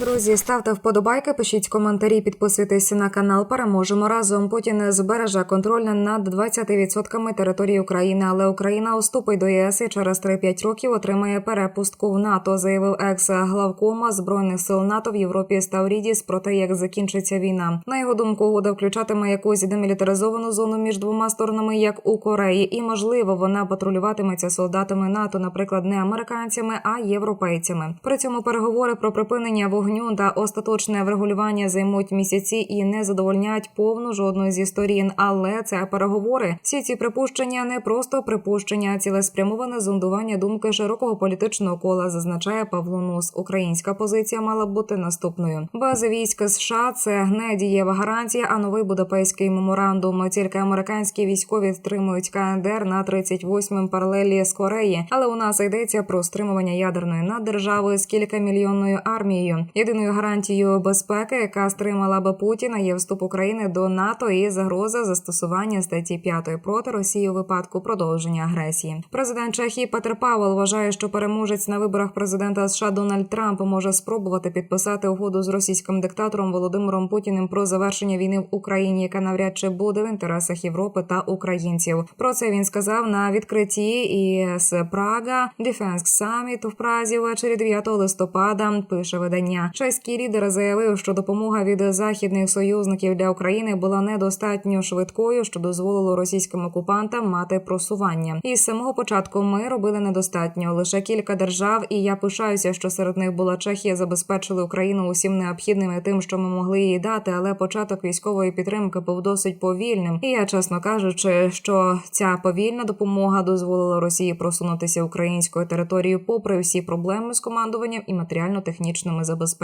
Друзі, ставте вподобайки, пишіть коментарі, підписуйтесь на канал. Переможемо разом. Путін збереже контроль над 20% території України, але Україна уступить до ЄС і через 3-5 років отримає перепустку в НАТО. Заявив екс-главкома збройних сил НАТО в Європі Ставрідіс про те, як закінчиться війна. На його думку, угода включатиме якусь демілітаризовану зону між двома сторонами, як у Кореї, і можливо вона патрулюватиметься солдатами НАТО, наприклад, не американцями, а європейцями. При цьому переговори про припинення вогню та остаточне врегулювання займуть місяці і не задовольнять повну жодної зі сторін. Але це переговори. Всі ці припущення не просто припущення, а цілеспрямоване зондування думки широкого політичного кола, зазначає Павло Нус. Українська позиція мала б бути наступною. Без військ США це не дієва гарантія, а новий будапештський меморандум. Тільки американські військові стримують КНДР на 38-м паралелі з Кореї. Але у нас йдеться про стримування ядерної наддержави з кількамільйонною армією. Єдиною гарантією безпеки, яка стримала би Путіна, є вступ України до НАТО і загроза застосування статті 5 проти Росії у випадку продовження агресії. Президент Чехії Петр Павел вважає, що переможець на виборах президента США Дональд Трамп може спробувати підписати угоду з російським диктатором Володимиром Путіним про завершення війни в Україні, яка навряд чи буде в інтересах Європи та українців. Про це він сказав на відкритті ІС Прага Defense Summit в Празі ввечері 9 листопада. Пише видання. Чеський лідер заявив, що допомога від західних союзників для України була недостатньо швидкою, що дозволило російським окупантам мати просування. І з самого початку ми робили недостатньо лише кілька держав, і я пишаюся, що серед них була Чехія, забезпечили Україну усім необхідним і тим, що ми могли їй дати. Але початок військової підтримки був досить повільним. І я чесно кажучи, що ця повільна допомога дозволила Росії просунутися українською територією, попри всі проблеми з командуванням і матеріально-технічними забезпеченнями,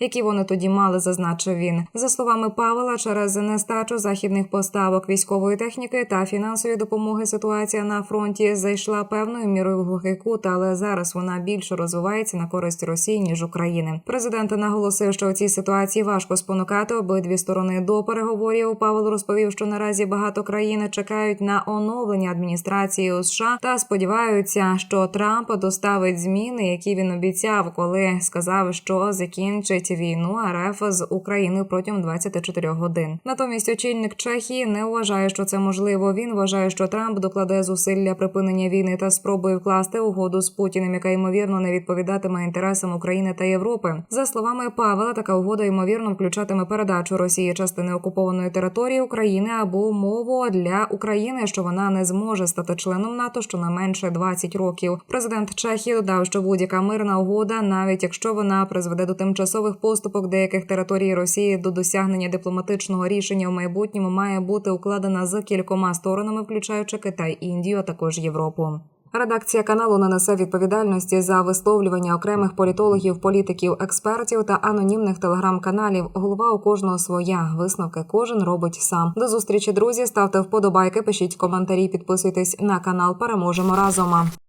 які вони тоді мали, зазначив він. За словами Павла, через нестачу західних поставок військової техніки та фінансової допомоги ситуація на фронті зайшла певною мірою в глухий але зараз вона більше розвивається на користь Росії ніж України. Президент наголосив, що у цій ситуації важко спонукати обидві сторони до переговорів. Павел розповів, що наразі багато країн чекають на оновлення адміністрації США та сподіваються, що Трамп доставить зміни, які він обіцяв, коли сказав, що закінчить війну РФ з Україною протягом 24 годин. Натомість очільник Чехії не вважає, що це можливо. Він вважає, що Трамп докладе зусиль для припинення війни та спробує вкласти угоду з Путіним, яка ймовірно не відповідатиме інтересам України та Європи. За словами Павла, така угода ймовірно включатиме передачу Росії частини окупованої території України або умову для України, що вона не зможе стати членом НАТО щонайменше 20 років. Президент Чехії додав, що будь-яка мирна угода, навіть якщо вона призведе тимчасових поступок деяких територій Росії до досягнення дипломатичного рішення в майбутньому, має бути укладена з кількома сторонами, включаючи Китай, Індію, а також Європу. Редакція каналу не несе відповідальності за висловлювання окремих політологів, політиків, експертів та анонімних телеграм-каналів. Голова у кожного своя. Висновки кожен робить сам. До зустрічі, друзі. Ставте вподобайки, пишіть коментарі, підписуйтесь на канал. Переможемо разом.